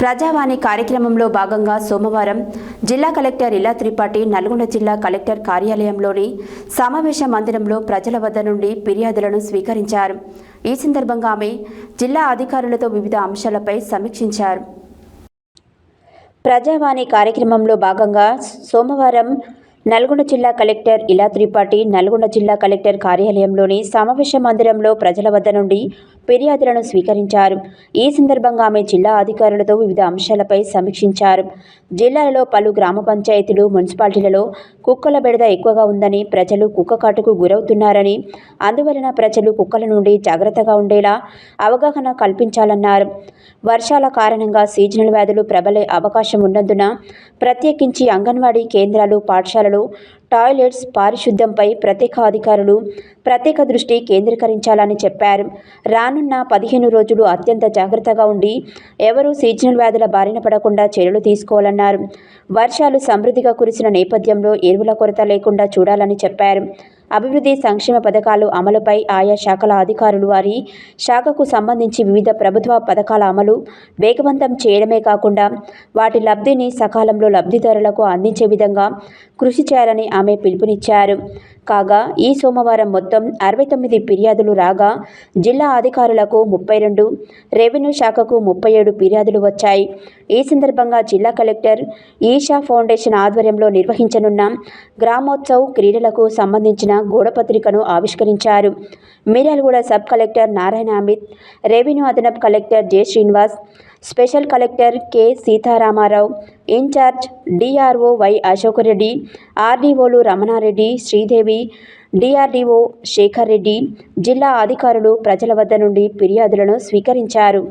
ప్రజావాణి కార్యక్రమంలో భాగంగా సోమవారం జిల్లా కలెక్టర్ ఇలా త్రిపాఠి నల్గొండ జిల్లా కలెక్టర్ కార్యాలయంలోని సమావేశ మందిరంలో ప్రజల వద్ద నుండి ఫిర్యాదులను స్వీకరించారు. ఈ సందర్భంగా ఆమె జిల్లా అధికారులతో వివిధ అంశాలపై సమీక్షించారు. ప్రజావాణి కార్యక్రమంలో భాగంగా సోమవారం నల్గొండ జిల్లా కలెక్టర్ ఇలా త్రిపాఠి నల్గొండ జిల్లా కలెక్టర్ కార్యాలయంలోని సమావేశ మందిరంలో ప్రజల వద్ద నుండి ఫిర్యాదులను స్వీకరించారు. ఈ సందర్భంగా ఆమె జిల్లా అధికారులతో వివిధ అంశాలపై సమీక్షించారు. జిల్లాలలో పలు గ్రామ పంచాయతీలు మున్సిపాలిటీలలో కుక్కల బెడద ఎక్కువగా ఉందని ప్రజలు కుక్క కాటుకు గురవుతున్నారని అందువలన ప్రజలు కుక్కల నుండి జాగ్రత్తగా ఉండేలా అవగాహన కల్పించాలన్నారు. వర్షాల కారణంగా సీజనల్ వ్యాధులు ప్రబలే అవకాశం ఉన్నందున ప్రత్యేకించి అంగన్వాడీ కేంద్రాలు పాఠశాలలు టాయిలెట్స్ పారిశుద్ధ్యంపై ప్రత్యేక అధికారులు ప్రత్యేక దృష్టి కేంద్రీకరించాలని చెప్పారు. రానున్న పదిహేను రోజులు అత్యంత జాగ్రత్తగా ఉండి ఎవరూ సీజనల్ వ్యాధుల బారిన పడకుండా చర్యలు తీసుకోవాలన్నారు. వర్షాలు సమృద్ధిగా కురిసిన నేపథ్యంలో ఎరువుల కొరత లేకుండా చూడాలని చెప్పారు. అభివృద్ధి సంక్షేమ పథకాలు అమలుపై ఆయా శాఖల అధికారులు వారి శాఖకు సంబంధించి వివిధ ప్రభుత్వ పథకాల అమలు వేగవంతం చేయడమే కాకుండా వాటి లబ్ధిని సకాలంలో లబ్ధిదారులకు అందించే విధంగా కృషి చేయాలని ఆమె పిలుపునిచ్చారు. కాగా ఈ సోమవారం మొత్తం అరవై తొమ్మిది ఫిర్యాదులు రాగా జిల్లా అధికారులకు ముప్పై రెండు రెవెన్యూ శాఖకు ముప్పై ఏడు ఫిర్యాదులు వచ్చాయి. ఈ సందర్భంగా జిల్లా కలెక్టర్ ఈషా ఫౌండేషన్ ఆధ్వర్యంలో నిర్వహించనున్న గ్రామోత్సవ్ క్రీడలకు సంబంధించిన గోడపత్రికను ఆవిష్కరించారు. Miryalaguda sub collector Narayana Amit revenue అదనపు collector J Srinivas special collector K. Sitaramarao in charge DRO Y. Ashok Reddy ఆర్డీఓలు Ramana Reddy Sridevi DRDO Shekar Reddy జిల్లా అధికారులు ప్రజల వద్ద నుండి ఫిర్యాదులను స్వీకరించారు.